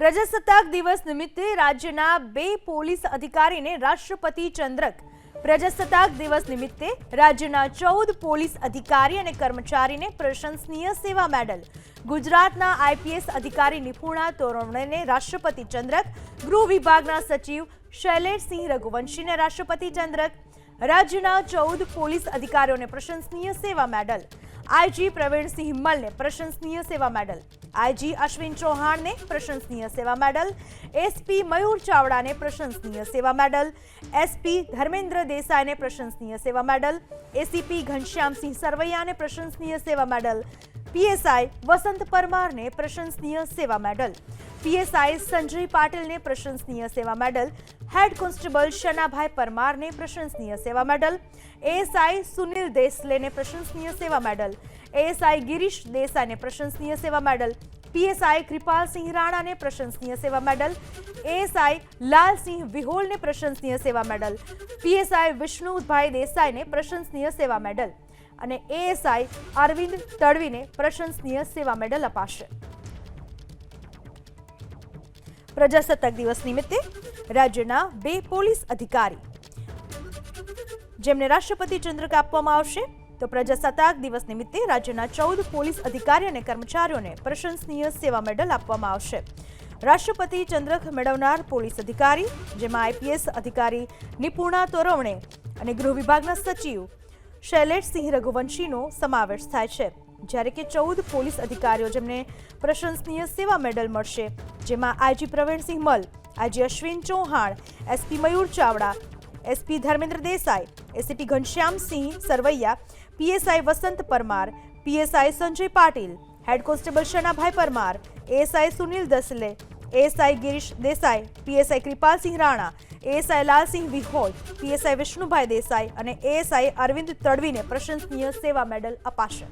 પ્રજાસત્તાક દિવસ નિમિત્તે રાજ્યના બે પોલીસ અધિકારીને રાષ્ટ્રપતિ ચંદ્રક. પ્રજાસત્તાક દિવસ નિમિત્તે રાજ્યના ચૌદ પોલીસ અધિકારી અને કર્મચારીને પ્રશંસનીય સેવા મેડલ. ગુજરાતના આઈપીએસ અધિકારી નિપુણા તોરણેને રાષ્ટ્રપતિ ચંદ્રક. ગૃહ વિભાગના સચિવ શૈલેષસિંહ રઘુવંશીને રાષ્ટ્રપતિ ચંદ્રક. રાજ્યના ચૌદ પોલીસ અધિકારીઓને પ્રશંસનીય સેવા મેડલ. આઈજી પ્રવીણસિંહ હિમ્મલને પ્રશંસનીય સેવા મેડલ. આઈજી અશ્વિન ચૌહાણને પ્રશંસનીય સેવા મેડલ. એસપી મયુર ચાવડાને પ્રશંસનીય સેવા મેડલ. એસપી ધર્મેન્દ્ર દેસાઈને પ્રશંસનીય સેવા મેડલ. એસીપી ઘનશ્યામસિંહ સરવૈયાને પ્રશંસનીય સેવા મેડલ. પીએસઆઈ વસંત પરમારને પ્રશંસનીય સેવા મેડલ. પીએસઆઈ સંજય પાટીલને પ્રશંસનીય સેવા મેડલ. હેડ કોન્સ્ટેબલ શનાભાઈ પરમારને પ્રશંસનીય સેવા મેડલ. એએસઆઈ સુનિલ દેસલેને પ્રશંસનીય સેવા મેડલ. એએસઆઈ ગિરીશ દેસાઈને પ્રશંસનીય સેવા મેડલ. પીએસઆઈ કૃપાલસિંહ રાણાને પ્રશંસનીય સેવા મેડલ. એએસઆઈ લાલસિંહ વિહોલને પ્રશંસનીય સેવા મેડલ. પીએસઆઈ વિષ્ણુભાઈ દેસાઈને પ્રશંસનીય સેવા મેડલ. અને એએસઆઈ અરવિંદ તડવીને પ્રશંસનીય સેવા મેડલ અપાશે. પ્રજાસત્તાક દિવસ નિમિત્તે રાજ્યના બે પોલીસ અધિકારી જેમને રાષ્ટ્રપતિ ચંદ્રક આપવામાં આવશે. તો પ્રજાસત્તાક દિવસ નિમિત્તે રાજ્યના ચૌદ પોલીસ અધિકારી અને કર્મચારીઓને પ્રશંસનીય સેવા મેડલ આપવામાં આવશે. રાષ્ટ્રપતિ ચંદ્રક મેળવનાર પોલીસ અધિકારી, જેમાં આઈપીએસ અધિકારી નિપુણા તોરવણે અને ગૃહ વિભાગના સચિવ શૈલેષસિંહ રઘુવંશીનો સમાવેશ થાય છે. જ્યારે કે ચૌદ પોલીસ અધિકારીઓ જેમને પ્રશંસનીય સેવા મેડલ મળશે, જેમાં IG Pravinsinh Mal IG Ashwin Chauhan SP Mayur Chavda SP Dharmendra Desai ACP Ghanshyamsinh Sarvaiya PSI Vasant Parmar PSI Sanjay Patil, head constable Shanabhai Parmar ASI Sunil Dasle ASI Girish Desai, PSI Kripalsinh Rana ASI Lalsinh Vihol, PSI Vishnubhai Desai અને ASI Arvind તડવીને પ્રશંસનીય સેવા medal અપાશે.